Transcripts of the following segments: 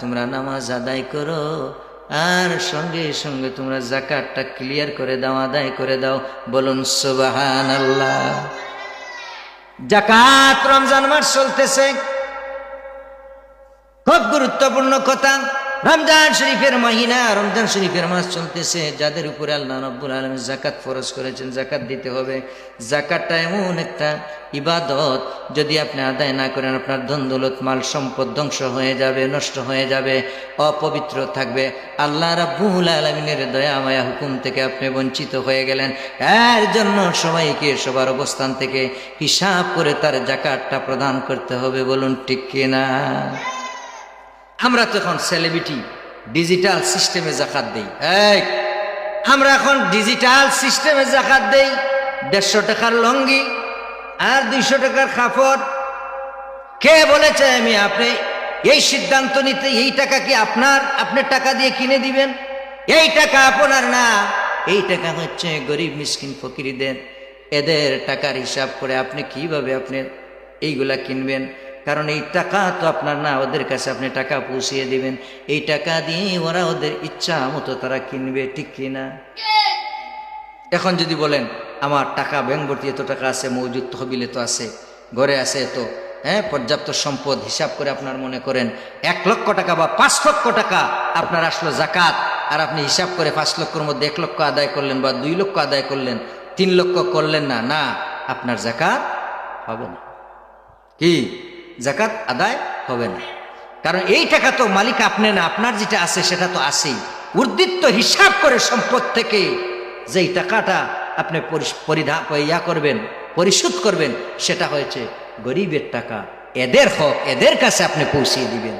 তোমরা নামাজ আদায় করো আর সঙ্গে সঙ্গে তোমরা জাকাতটা ক্লিয়ার করে দাও, আদায় করে দাও। বলুন সুবাহান আল্লাহ জাকাত রমজান মাস চলতেছে। খুব গুরুত্বপূর্ণ কথা। রমজান শরীফের মহিনা, রমজান শরীফের মাস চলতেছে। যাদের উপরে আল্লাহ রব্বুল আলম জাকাত ফরজ করেছেন জাকাত দিতে হবে। জাকাতটা এমন একটা ইবাদত, যদি আপনি আদায় না করেন, আপনার ধন দৌলত, মাল সম্পদ ধ্বংস হয়ে যাবে, নষ্ট হয়ে যাবে, অপবিত্র থাকবে। আল্লাহ রাব্বুল আলমিনের দয়া মায়া হুকুম থেকে আপনি বঞ্চিত হয়ে গেলেন। এর জন্য সবাইকে সবার অবস্থান থেকে হিসাব করে তার জাকাতটা প্রদান করতে হবে। বলুন ঠিক কিনা? আমরা তো এখন সেলিব্রিটি ডিজিটাল সিস্টেমে জাকাত দেই। এই, আমরা এখন ডিজিটাল সিস্টেমে জাকাত দেই। দেড়শো টাকার লঙ্গি আর দুইশো টাকার কাপড়। কে বলেছে আমি আপনি? এই সিদ্ধান্ত নিতে এই টাকা কি আপনার? আপনি টাকা দিয়ে কিনে দিবেন? এই টাকা আপনার না। এই টাকা হচ্ছে গরিব মিসকিন ফকিরিদের। এদের টাকার হিসাব করে আপনি কীভাবে আপনি এইগুলা কিনবেন? কারণ এই টাকা তো আপনার না, ওদের কাছে আপনি টাকা পৌঁছিয়ে দিবেন। এই টাকা দিয়ে ওরা ওদের ইচ্ছা মতো তারা কিনবে, ঠিক কিনা এখন যদি বলেন, আমার টাকা ব্যাংক ভর্তি এত টাকা আছে, মজুদ তহবিলে তো আছে, ঘরে আছে এত হ্যাঁ পর্যাপ্ত সম্পদ হিসাব করে আপনার মনে করেন, এক লক্ষ টাকা বা পাঁচ লক্ষ টাকা আপনার আসলো জাকাত, আর আপনি হিসাব করে পাঁচ লক্ষর মধ্যে এক লক্ষ আদায় করলেন বা দুই লক্ষ আদায় করলেন, তিন লক্ষ করলেন না না, আপনার জাকাত হবে না। কি? জাকাত আদায় হবে না। কারণ এই টাকা তো মালিক আপনি না, আপনার যেটা আছে সেটা তো আছেই। উর্দিত্ব হিসাব করে সম্পদ থেকে যেই টাকাটা আপনি পরিধা ইয়া করবেন, পরিশোধ করবেন, সেটা হয়েছে গরিবের টাকা। এদের হক, এদের কাছে আপনি পৌঁছিয়ে দিবেন।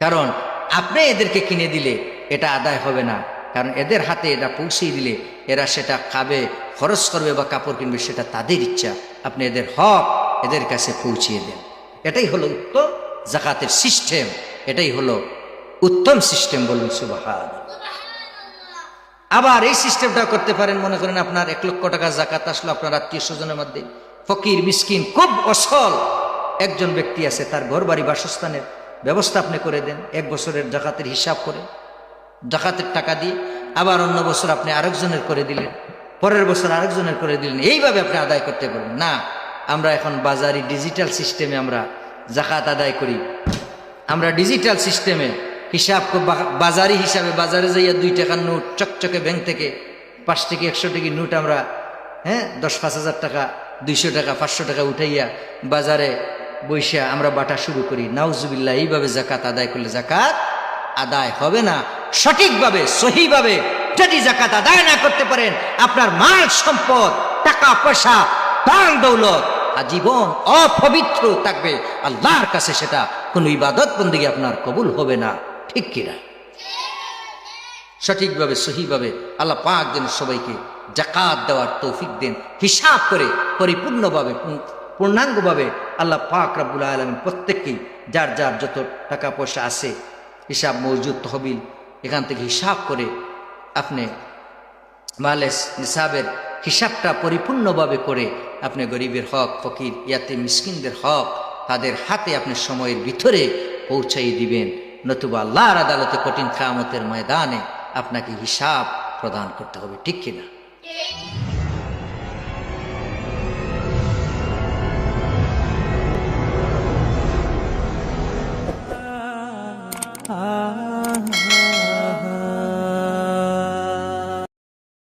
কারণ আপনি এদেরকে কিনে দিলে এটা আদায় হবে না। কারণ এদের হাতে এটা পৌঁছিয়ে দিলে এরা সেটা খাবে, খরচ করবে বা কাপড় কিনবে, সেটা তাদের ইচ্ছা। আপনি এদের হক এদের কাছে পৌঁছিয়ে দেন। এটাই হলো উত্তম জাকাতের সিস্টেম এটাই হলো উত্তম সিস্টেম বলুন সুবাহান আবার এই সিস্টেমটা করতে পারেন, মনে করেন আপনার এক লক্ষ টাকা জাকাত আসলো আপনার আত্মীয় স্বজনের মধ্যে। ফকির, মিসকিন, খুব অসল একজন ব্যক্তি আছে, তার ঘর বাড়ি বাসস্থানের ব্যবস্থা আপনি করে দেন, এক বছরের জাকাতের হিসাব করে, জাকাতের টাকা দিয়ে আবার অন্য বছর আপনি আরেকজনের করে দিলেন, পরের বছর আরেকজনের করে দিলেন, এইভাবে আপনি আদায় করতে পারবেন। না আমরা এখন বাজারি ডিজিটাল সিস্টেমে আমরা জাকাত আদায় করি। আমরা ডিজিটাল সিস্টেমে হিসাব বাজারি হিসাবে বাজারে যাইয়া দুই টাকার নোট চকচকে ব্যাংক থেকে পাঁচ থেকে একশো টাকি নোট আমরা হ্যাঁ দশ পাঁচ হাজার টাকা, দুইশো টাকা, পাঁচশো টাকা উঠাইয়া বাজারে বৈশা আমরা বাটা শুরু করি। নাউজুবিল্লাহ, এইভাবে জাকাত আদায় করলে জাকাত আদায় হবে না। সঠিকভাবে, সহিভাবে যদি জাকাত আদায় না করতে পারেন, আপনার মাল সম্পদ, টাকা পয়সা, দান দৌলত আজীবন অপবিত্র থাকবে। আল্লাহর কাছে সেটা কোনো ইবাদত বন্দিকে আপনার কবুল হবে না। ঠিক কিনা? সঠিকভাবে, সহিভাবে আল্লাহ পাক যেন সবাইকে জাকাত দেওয়ার তৌফিক দেন। হিসাব করে, পরিপূর্ণভাবে পূর্ণ- পূর্ণাঙ্গভাবে আল্লাহ পাক রাব্বুল আলম প্রত্যেককেই যার যার যত টাকা পয়সা আছে, হিসাব, মজুদ, তহবিল, এখান থেকে হিসাব করে আপনি মালে নিসাবের হিসাবটা পরিপূর্ণভাবে করে আপনি গরিবের হক, ফকির ইয়াতে মিসকিনদের হক তাদের হাতে আপনি সময়ের ভিতরে পৌঁছাই দিবেন। নতুবা আল্লাহর আদালতে কঠিন খামতের ময়দানে আপনাকে হিসাব প্রদান করতে হবে, ঠিক কিনা?